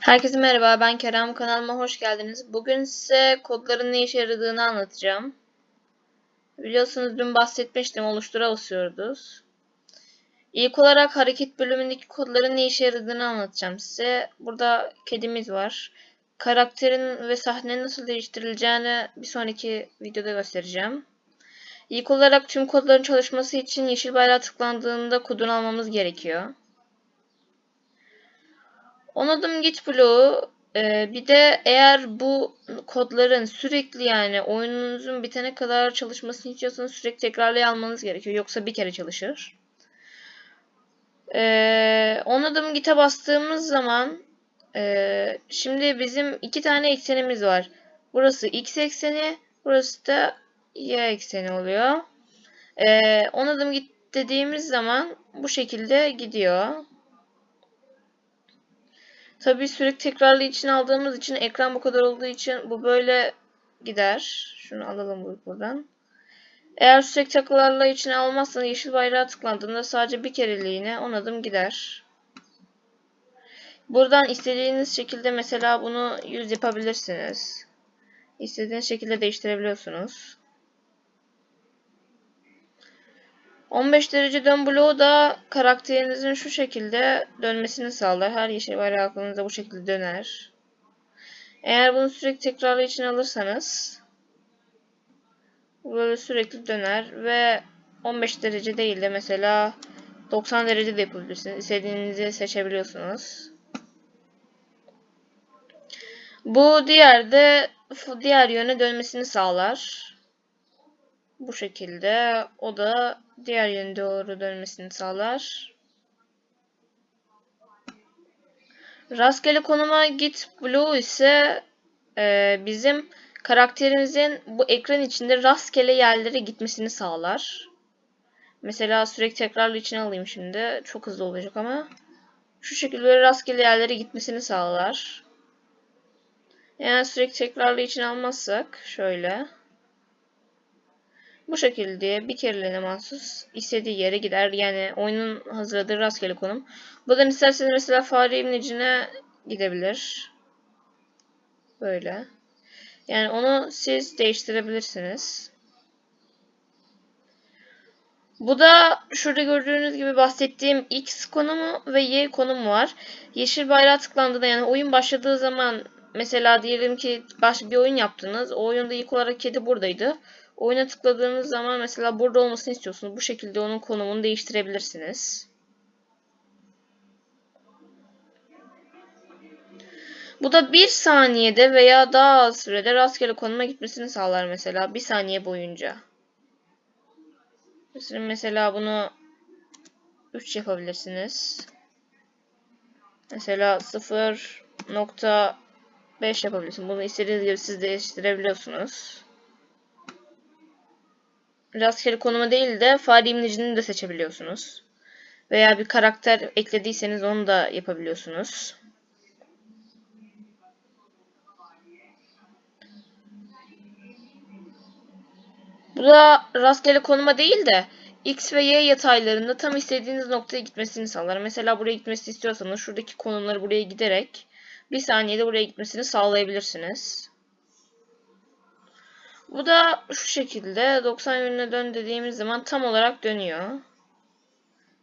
Herkese merhaba, ben Kerem. Kanalıma hoş geldiniz. Bugün size kodların ne işe yaradığını anlatacağım. Biliyorsunuz dün bahsetmiştim, oluştura basıyoruz. İlk olarak hareket bölümündeki kodların ne işe yaradığını anlatacağım size. Burada kedimiz var. Karakterin ve sahnenin nasıl değiştirileceğini bir sonraki videoda göstereceğim. İlk olarak tüm kodların çalışması için yeşil bayrağa tıklandığında kodunu almamız gerekiyor. On adım git bloğu e, bir de eğer bu kodların sürekli yani oyununuzun bitene kadar çalışmasını istiyorsanız sürekli tekrarlaya almanız gerekiyor. Yoksa bir kere çalışır. E, on adım git'e bastığımız zaman e, şimdi bizim iki tane eksenimiz var. Burası x ekseni, burası da y ekseni oluyor. E, on adım git dediğimiz zaman bu şekilde gidiyor. Tabii sürekli tekrarlı için aldığımız için ekran bu kadar olduğu için bu böyle gider. Şunu alalım buradan. Eğer sürekli tekrarlı için almazsanız yeşil bayrağa tıklandığında sadece bir kereliğine 10 adım gider. Buradan istediğiniz şekilde mesela bunu 100 yapabilirsiniz. İstediğiniz şekilde değiştirebiliyorsunuz. 15 derece dön bloğu da karakterinizin şu şekilde dönmesini sağlar. Her yeşil bayrağı aklınıza bu şekilde döner. Eğer bunu sürekli tekrarlı için alırsanız böyle sürekli döner ve 15 derece değil de mesela 90 derece de yapabilirsiniz. İstediğinizi seçebiliyorsunuz. Bu diğer de diğer yöne dönmesini sağlar. Bu şekilde o da diğer yöne doğru dönmesini sağlar. Rastgele konuma git blue ise e, bizim karakterimizin bu ekran içinde rastgele yerlere gitmesini sağlar. Mesela sürekli tekrarlı içine alayım şimdi. Çok hızlı olacak ama. Şu şekilde rastgele yerlere gitmesini sağlar. Yani sürekli tekrarlı için almazsak şöyle. Bu şekilde bir kereliğine mahsus istediği yere gider. Yani oyunun hazırladığı rastgele konum. Buradan isterseniz mesela fare imlecine gidebilir. Böyle. Yani onu siz değiştirebilirsiniz. Bu da şurada gördüğünüz gibi bahsettiğim X konumu ve Y konumu var. Yeşil bayrağa tıklandığında yani oyun başladığı zaman mesela diyelim ki baş bir oyun yaptınız. O oyunda ilk olarak kedi buradaydı. Oyuna tıkladığınız zaman mesela burada olmasını istiyorsunuz. Bu şekilde onun konumunu değiştirebilirsiniz. Bu da bir saniyede veya daha az sürede rastgele konuma gitmesini sağlar mesela. Bir saniye boyunca. Mesela, bunu 3 yapabilirsiniz. Mesela 0.5 yapabilirsiniz. Bunu istediğiniz gibi siz değiştirebiliyorsunuz rastgele konuma değil de fare imlecini de seçebiliyorsunuz. Veya bir karakter eklediyseniz onu da yapabiliyorsunuz. Bu da rastgele konuma değil de X ve Y yataylarında tam istediğiniz noktaya gitmesini sağlar. Mesela buraya gitmesini istiyorsanız şuradaki konumları buraya giderek bir saniyede buraya gitmesini sağlayabilirsiniz. Bu da şu şekilde 90 yönüne dön dediğimiz zaman tam olarak dönüyor.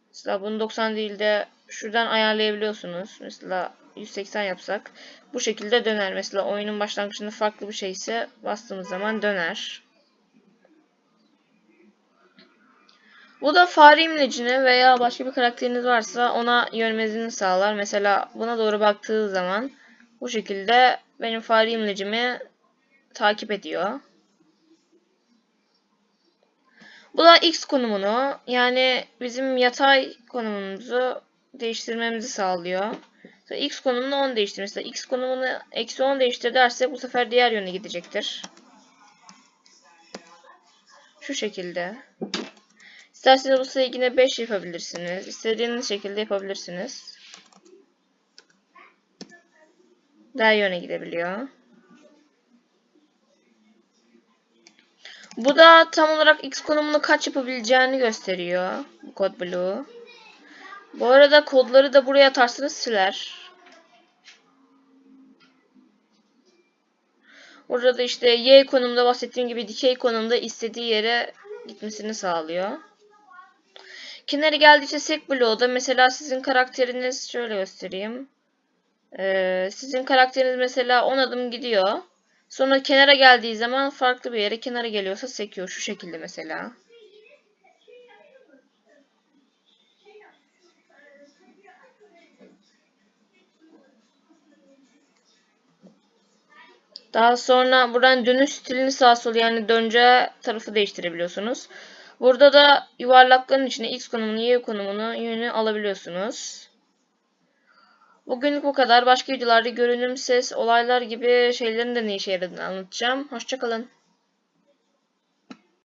Mesela bunu 90 değil de şuradan ayarlayabiliyorsunuz. Mesela 180 yapsak bu şekilde döner. Mesela oyunun başlangıcında farklı bir şey ise bastığımız zaman döner. Bu da fare imlecini veya başka bir karakteriniz varsa ona yönmezini sağlar. Mesela buna doğru baktığı zaman bu şekilde benim fare imlecimi takip ediyor. Bu da x konumunu yani bizim yatay konumumuzu değiştirmemizi sağlıyor. X konumunu 10 değiştir. Mesela x konumunu eksi 10 değiştir dersek bu sefer diğer yöne gidecektir. Şu şekilde. İsterseniz bu sayıyı yine 5 yapabilirsiniz. İstediğiniz şekilde yapabilirsiniz. Diğer yöne gidebiliyor. Bu da tam olarak x konumunu kaç yapabileceğini gösteriyor. Kod bloğu. Bu arada kodları da buraya atarsanız siler. Burada işte y konumda bahsettiğim gibi dikey konumda istediği yere gitmesini sağlıyor. Kenarı geldiği sek bloğu da mesela sizin karakteriniz şöyle göstereyim. Ee, sizin karakteriniz mesela 10 adım gidiyor. Sonra kenara geldiği zaman farklı bir yere kenara geliyorsa sekiyor. Şu şekilde mesela. Daha sonra buradan dönüş stilini sağ sol yani döneceği tarafı değiştirebiliyorsunuz. Burada da yuvarlakların içine X konumunu, Y konumunu, yönü alabiliyorsunuz. Bugünlük bu kadar. Başka videolarda görünüm, ses, olaylar gibi şeylerin de ne işe yaradığını anlatacağım. Hoşçakalın.